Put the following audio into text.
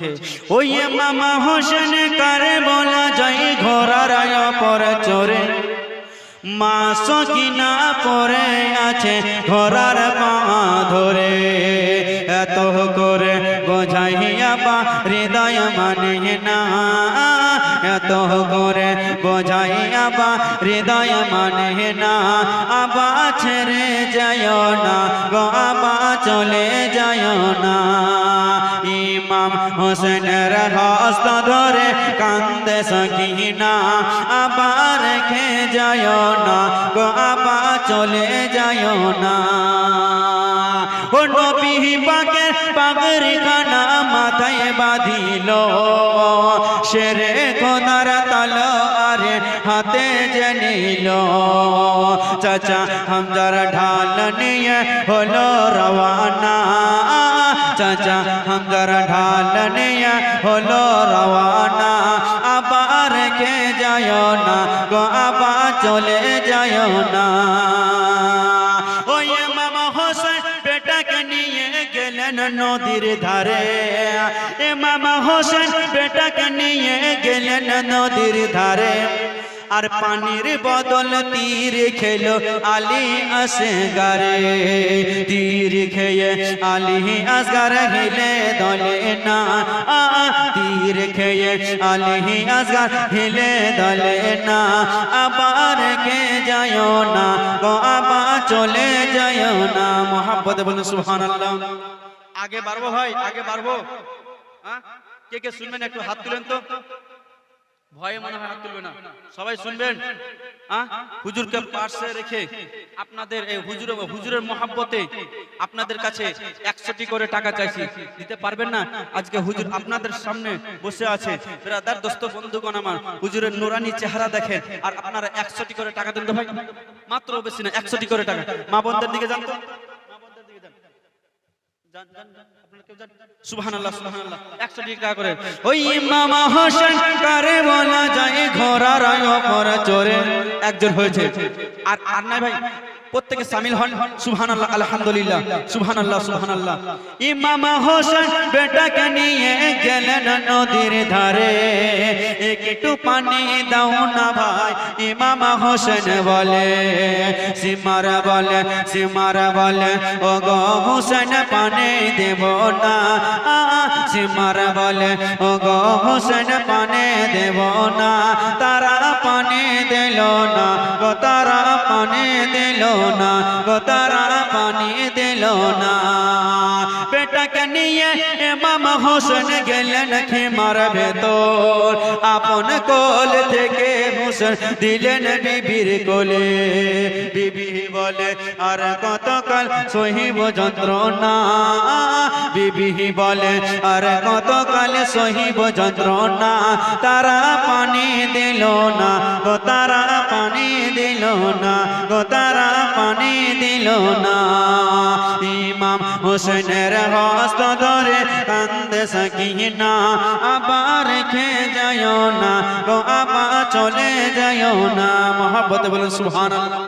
বলছে ওই মামা হোসেন কারে বলা যায় ঘোড়ার পর চোরে। মা সকিনা পরে আছে ঘোড়ার পা ধরে। এত করে বোঝাইয়া বা হৃদয় মানে না। এত করে বোঝাইয়া বা হৃদয় মানে না। আবা ছেড়ে যায় না গো আবা চলে যায় না। ইমাম হোসেনের হস্ত ধরে কান্দে সকিনা আবার রেখে যায় না গো আবা চলে যায় না ও নবী পাকের পাগড়ি খানা মাথায় বাঁধিল শেরে খোদার তালো আরে হাতে জেনিল চাচা হামজার ঢাল নিয়ে হলো রওয়ানা চাচা হামজার ঢাল নিয়ে হলো রওয়ানা আবার কে যায় না গো আবার চলে যায় না ওই মামা হোসেন বেটাকে নিয়ে গেলেন নদীর ধারে এ মামা হোসেন বেটাকে নিয়ে গেলেন নদীর ধারে আর পানির বদল তীর খেলো আলী আসগারে। তীর খেয়ে আলী আসগার হিলে দলে না। তীর খেয়ে আলী আসগার হিলে দলে না। আবার কে যায় না গো, আবার চলে যায় না। মোহাম্মদ বলুন, সুবহানাল্লাহ। আগে বাড়বো ভাই, আগে বাড়বো? কে কে শুনবেন, একটু হাত তুলেন তো। ভয়ে মনে হয় হাত তুলবে না। সবাই শুনবেন? হুজুরকে পাশে রেখে আপনাদের এই হুজুর হুজুরের মহাব্বতে আপনাদের কাছে একশোটি করে টাকা চাইছি। দিতে পারবেন না? আজকে হুজুর আপনাদের সামনে বসে আছে। ব্রাদার দোস্ত বন্ধুগণ আমার হুজুরের নুরানি চেহারা দেখেন। আর আপনারা একশোটি করে টাকা দেন তো ভাই? মাত্র বেশি না একশোটি করে টাকা। মা বোনদের দিকে যান তো মা বোনদের দিকে যান যান, যান, যান, আপনারা কেউ যান। সুবহানাল্লাহ, সুবহানাল্লাহ। 100 টাকা করে। ওই মামা হোসেন কারে বলা যায় ঘোড়ার ওপর চড়ে। একজন হয়েছে। আর আর নাই ভাই প্রত্যেকে সামিল হন। সুবহানাল্লাহ আলহামদুলিল্লাহ। সুবহানাল্লাহ সুবহানাল্লাহ। ইমামা হোসেন বেটাকে নিয়ে নদীর ধারে, একটু পানি দাও না ভাই। ইমামা হোসেন বলে, সিমার বলে সিমার বলে ও গো হোসেন, পানি দেব না। সিমার বলে ও গো হোসেন, পানি দেব না। তারা পানি দিল না, গো তারা পানি দিল না, গো তারা পানি দিল না। বেটাকে নিয়ে এমাম হোসেন গেলেন খেমার ভেতর আপন কোল থেকে হোসেন দিলেন বিবির কোলে বিবি বলে আর কতকাল সহিব যন্ত্রণা বিবি বলে আর কতকাল সহিব যন্ত্রণা তারা পানি দিল না গো তারা পানি দিল না গো তারা পানি দিল না ইমাম হোসেনের হস্ত ধরে কান্দে সকিনা। আবার রেখে যায় না গো আবার চলে যায় না। মহাব্বত বলুন, সুবহানাল্লাহ।